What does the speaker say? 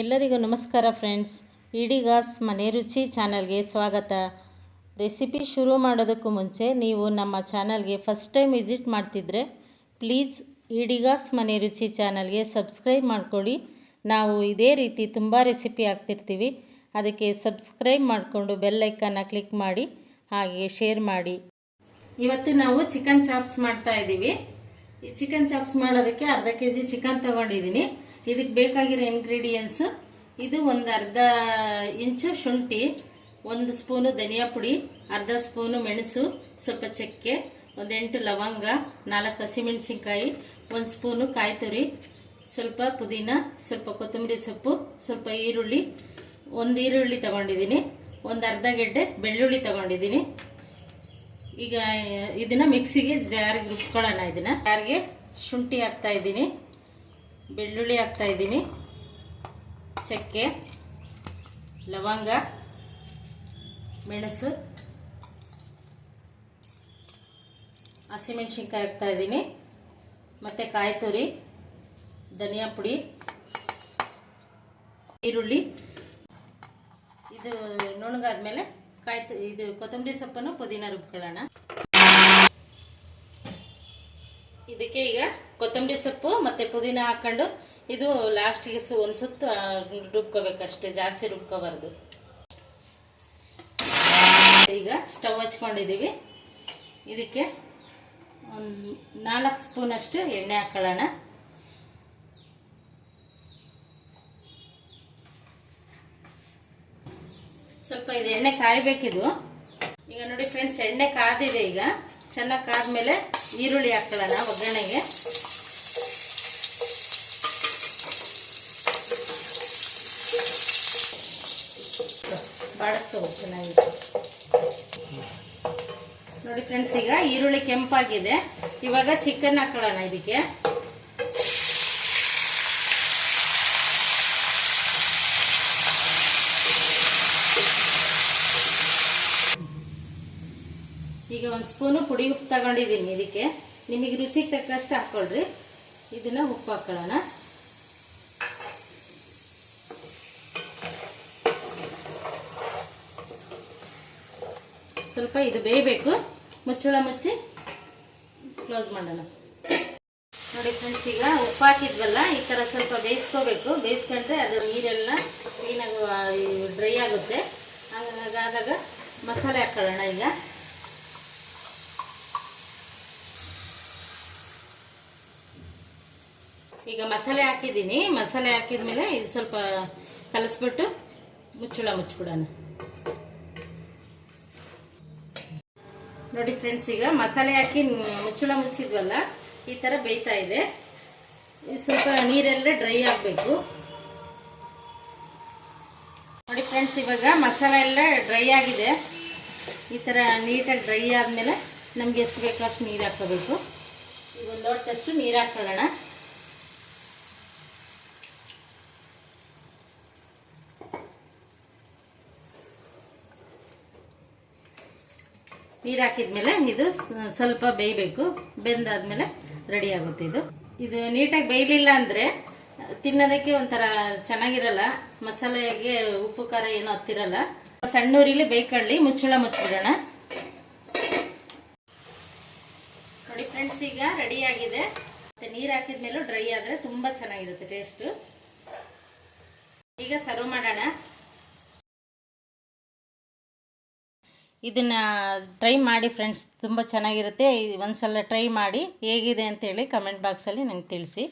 ಎಲ್ಲರಿಗೂ ನಮಸ್ಕಾರ ಫ್ರೆಂಡ್ಸ್. ಇಡಿಗಾಸ್ ಮನೆ ರುಚಿ ಚಾನಲ್ಗೆ ಸ್ವಾಗತ. ರೆಸಿಪಿ ಶುರು ಮಾಡೋದಕ್ಕೂ ಮುಂಚೆ ನೀವು ನಮ್ಮ ಚಾನಲ್ಗೆ ಫಸ್ಟ್ ಟೈಮ್ ವಿಸಿಟ್ ಮಾಡ್ತಿದ್ರೆ ಪ್ಲೀಸ್ ಇಡಿಗಾಸ್ ಮನೆ ರುಚಿ ಚಾನಲ್ಗೆ ಸಬ್ಸ್ಕ್ರೈಬ್ ಮಾಡಿಕೊಡಿ ನಾವು ಇದೇ ರೀತಿ ತುಂಬ ರೆಸಿಪಿ ಹಾಕ್ತಿರ್ತೀವಿ. ಅದಕ್ಕೆ ಸಬ್ಸ್ಕ್ರೈಬ್ ಮಾಡಿಕೊಂಡು ಬೆಲ್ಲೈಕನ್ನ ಕ್ಲಿಕ್ ಮಾಡಿ ಹಾಗೆ ಶೇರ್ ಮಾಡಿ. ಇವತ್ತು ನಾವು ಚಿಕನ್ ಚಾಪ್ಸ್ ಮಾಡ್ತಾ ಇದ್ದೀವಿ. ಚಿಕನ್ ಚಾಪ್ಸ್ ಮಾಡೋದಕ್ಕೆ ಅರ್ಧ ಕೆ ಜಿ ಚಿಕನ್ ತಗೊಂಡಿದ್ದೀನಿ. ಇದಕ್ಕೆ ಬೇಕಾಗಿರೋ ಇಂಗ್ರೀಡಿಯೆಂಟ್ಸ್ ಇದು ಒಂದು ಅರ್ಧ ಇಂಚು ಶುಂಠಿ, ಒಂದು ಸ್ಪೂನು ಧನಿಯಾ ಪುಡಿ, ಅರ್ಧ ಸ್ಪೂನು ಮೆಣಸು, ಸ್ವಲ್ಪ ಚಕ್ಕೆ ಒಂದೆಂಟು ಲವಂಗ, ನಾಲ್ಕು ಹಸಿಮೆಣಸಿನ್ಕಾಯಿ, ಒಂದು ಸ್ಪೂನು ಕಾಯಿ ತುರಿ ಸ್ವಲ್ಪ ಪುದೀನ, ಸ್ವಲ್ಪ ಕೊತ್ತಂಬರಿ ಸೊಪ್ಪು, ಸ್ವಲ್ಪ ಈರುಳ್ಳಿ, ಒಂದು ಈರುಳ್ಳಿ ತಗೊಂಡಿದ್ದೀನಿ, ಒಂದು ಅರ್ಧ ಗೆಡ್ಡೆ ಬೆಳ್ಳುಳ್ಳಿ ತಗೊಂಡಿದ್ದೀನಿ. ಈಗ ಇದನ್ನ ಮಿಕ್ಸಿಗೆ ಜಾರಿಗೆ ರುಬ್ಕೊಳ್ಳೋಣ ಇದನ್ನ. ಜಾರಿಗೆ ಶುಂಠಿ ಹಾಕ್ತಾ ಇದ್ದೀನಿ. ಬೆಳ್ಳುಳ್ಳಿ ಹಾಕ್ತಾ ಇದ್ದೀನಿ. ಚಕ್ಕೆ, ಲವಂಗ, ಮೆಣಸು, ಹಸಿಮೆಣ್ಸಿನ್ಕಾಯಿ ಹಾಕ್ತಾ ಇದ್ದೀನಿ. ಮತ್ತು ಕಾಯಿ ತುರಿ, ಧನಿಯಾ ಪುಡಿ, ಈರುಳ್ಳಿ. ಇದು ನುಣಗಾದ್ಮೇಲೆ ಕಾಯಿ ಇದು ಕೊತ್ತಂಬರಿ ಸೊಪ್ಪನ್ನು ಪುದೀನ ರುಬ್ಕೊಳ್ಳೋಣ. ಇದಕ್ಕೆ ಈಗ ಕೊತ್ತಂಬರಿ ಸೊಪ್ಪು ಮತ್ತೆ ಪುದೀನ ಹಾಕೊಂಡು ಇದು ಲಾಸ್ಟಿಗೆ ಸು ಒಂದು ಸುತ್ತು ರುಬ್ಕೋಬೇಕಷ್ಟೇ ಜಾಸ್ತಿ ರುಬ್ಕೋಬಾರ್ದು. ಈಗ ಸ್ಟವ್ ಹಚ್ಕೊಂಡಿದ್ದೀವಿ ಇದಕ್ಕೆ ಒಂದು ನಾಲ್ಕು ಸ್ಪೂನ್ ಅಷ್ಟು ಎಣ್ಣೆ ಹಾಕೊಳ್ಳೋಣ. ಸ್ವಲ್ಪ ಇದು ಎಣ್ಣೆ ಕಾಯಬೇಕಿದು. ಈಗ ನೋಡಿ ಫ್ರೆಂಡ್ಸ್, ಎಣ್ಣೆ ಕಾದಿದೆ ಈಗ. ಚೆನ್ನಾಗಿ ಕಾದ್ಮೇಲೆ ಈರುಳ್ಳಿ ಹಾಕೊಳ್ಳೋಣ ಒಗ್ಗರಣೆಗೆ. ಬಾಡಿಸ್ಕೋಬೇಕು ನೋಡಿ ಫ್ರೆಂಡ್ಸ್ ಈಗ ಈರುಳ್ಳಿ ಕೆಂಪಾಗಿದೆ. ಇವಾಗ ಚಿಕನ್ ಹಾಕೊಳ್ಳೋಣ ಇದಕ್ಕೆ. ಈಗ ಒಂದು ಸ್ಪೂನು ಪುಡಿ ಉಪ್ಪು ತಗೊಂಡಿದ್ದೀನಿ. ಇದಕ್ಕೆ ನಿಮಗೆ ರುಚಿಗೆ ತಕ್ಕಷ್ಟು ಹಾಕ್ಕೊಳ್ರಿ ಇದನ್ನು ಉಪ್ಪು ಹಾಕ್ಕೊಳ್ಳೋಣ ಸ್ವಲ್ಪ ಇದು ಬೇಯಬೇಕು. ಮುಚ್ಚಳ ಮುಚ್ಚಿ ಕ್ಲೋಸ್ ಮಾಡೋಣ. ನೋಡಿ ಫ್ರೆಂಡ್ಸ್, ಈಗ ಉಪ್ಪು ಹಾಕಿದ್ವಲ್ಲ, ಈ ಥರ ಸ್ವಲ್ಪ ಬೇಯಿಸ್ಕೋಬೇಕು. ಬೇಯಿಸ್ಕೊಂಡ್ರೆ ಅದು ನೀರೆಲ್ಲ ಕ್ಲೀನಾಗಿ ಡ್ರೈ ಆಗುತ್ತೆ. ಹಾಗಾದಾಗ ಮಸಾಲೆ ಹಾಕ್ಕೊಳ್ಳೋಣ ಈಗ. ಈಗ ಮಸಾಲೆ ಹಾಕಿದ್ದೀನಿ. ಮಸಾಲೆ ಹಾಕಿದ್ಮೇಲೆ ಇದು ಸ್ವಲ್ಪ ಕಲಸ್ಬಿಟ್ಟು ಮುಚ್ಚಳ ಮುಚ್ಚಿಬಿಡೋಣ. ನೋಡಿ ಫ್ರೆಂಡ್ಸ್, ಈಗ ಮಸಾಲೆ ಹಾಕಿ ಮುಚ್ಚಳ ಮುಚ್ಚಿದ್ವಲ್ಲ, ಈ ಥರ ಬೇಯ್ತಾ ಇದೆ. ಸ್ವಲ್ಪ ನೀರೆಲ್ಲ ಡ್ರೈ ಆಗಬೇಕು. ನೋಡಿ ಫ್ರೆಂಡ್ಸ್, ಇವಾಗ ಮಸಾಲೆ ಎಲ್ಲ ಡ್ರೈ ಆಗಿದೆ. ಈ ಥರ ನೀಟಾಗಿ ಡ್ರೈ ಆದಮೇಲೆ ನಮ್ಗೆ ಎಷ್ಟು ಬೇಕೋ ಅಷ್ಟು ನೀರು ಹಾಕೋಬೇಕು ಈಗ ಒಂದು ಲೋಟದಷ್ಟು ನೀರು ಹಾಕೊಳ್ಳೋಣ ನೀರು ಹಾಕಿದ್ಮೇಲೆ ಇದು ಸ್ವಲ್ಪ ಬೇಯಬೇಕು. ಬೆಂದಾದ್ಮೇಲೆ ರೆಡಿ ಆಗುತ್ತೆ ಇದು. ಇದು ನೀಟಾಗಿ ಬೇಯಲಿಲ್ಲ ಅಂದರೆ ತಿನ್ನೋದಕ್ಕೆ ಒಂಥರ ಚೆನ್ನಾಗಿರಲ್ಲ. ಮಸಾಲೆಗೆ ಉಪ್ಪು, ಖಾರ ಏನು ಹತ್ತಿರಲ್ಲ. ಸಣ್ಣೂರಿಲಿ ಬೇಯ್ಕೊಳ್ಳಿ ಮುಚ್ಚಳ ಮುಚ್ಚಿಬಿಡೋಣ ನೋಡಿ ಫ್ರೆಂಡ್ಸ್ ಈಗ ರೆಡಿ ಆಗಿದೆ. ಮತ್ತೆ ನೀರು ಹಾಕಿದ್ಮೇಲೂ ಡ್ರೈ ಆದರೆ ತುಂಬ ಚೆನ್ನಾಗಿರುತ್ತೆ ಟೇಸ್ಟು ಈಗ ಸರ್ವ್ ಮಾಡೋಣ. ಇದನ್ನು ಟ್ರೈ ಮಾಡಿ ಫ್ರೆಂಡ್ಸ್ ತುಂಬ ಚೆನ್ನಾಗಿರುತ್ತೆ. ಒಂದು ಸಲ ಟ್ರೈ ಮಾಡಿ ಹೇಗಿದೆ ಅಂತೇಳಿ ಕಮೆಂಟ್ ಬಾಕ್ಸಲ್ಲಿ ನನಗೆ ತಿಳಿಸಿ.